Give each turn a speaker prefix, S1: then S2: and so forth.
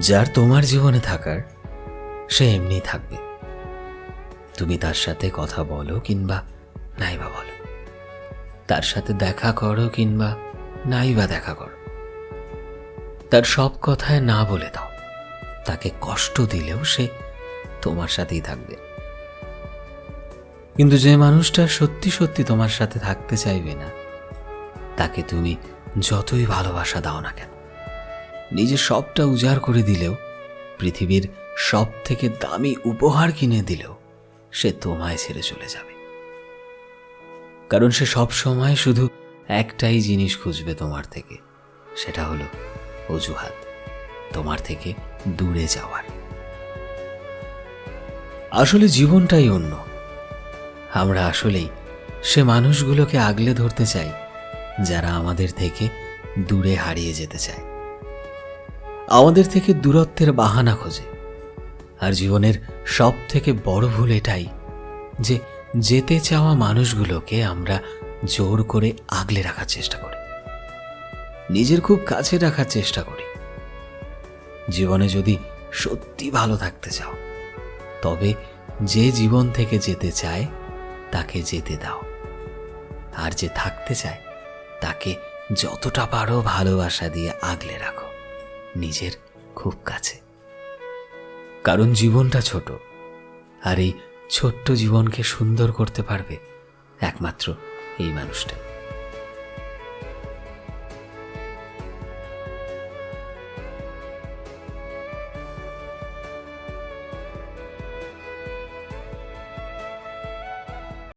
S1: যার তোমার জীবনে থাকার, সে এমনি থাকবে। তুমি তার সাথে কথা বলো কিংবা নাই বা বলো। তার সাথে দেখা করো কিংবা নাই বা দেখা করো। তার সব কথায় না বলে দাও। তাকে কষ্ট দিলেও সে তোমার সাথেই থাকবে। কিন্তু যে মানুষটা সত্যি সত্যি তোমার সাথে থাকতে চাইবে না, তাকে তুমি যতই ভালোবাসা দাও না কেন নিজের সবটা উজাড় করে দিলেও, পৃথিবীর সব থেকে দামি উপহার কিনে দিলেও সে তোমায় ছেড়ে চলে যাবে। কারণ সে সব সময় শুধু একটাই জিনিস খুঁজবে তোমার থেকে, সেটা হলো অজুহাত, তোমার থেকে দূরে যাওয়ার। আসলে জীবনটাই অন্য। আমরা আসলেই সে মানুষগুলোকে আগলে ধরতে চাই, যারা আমাদের থেকে দূরে হারিয়ে যেতে চায়। আমাদের থেকে দূরত্বের বাহানা খোঁজে। আর জীবনের সব থেকে বড় ভুল এটাই যে যেতে চাওয়া মানুষগুলোকে আমরা জোর করে আগলে রাখার চেষ্টা করি। নিজের খুব কাছে রাখার চেষ্টা করি। জীবনে যদি সত্যি ভালো থাকতে চাও, তবে যে জীবন থেকে যেতে চায়, তাকে যেতে দাও। আর যে থাকতে চায়, তাকে যতটা পারো ভালোবাসা দিয়ে আগলে রাখো। নিজের খুব কাছে। কারণ জীবনটা ছোট, আর এই ছোট্ট জীবনকে সুন্দর করতে পারবে একমাত্র এই মানুষটাই।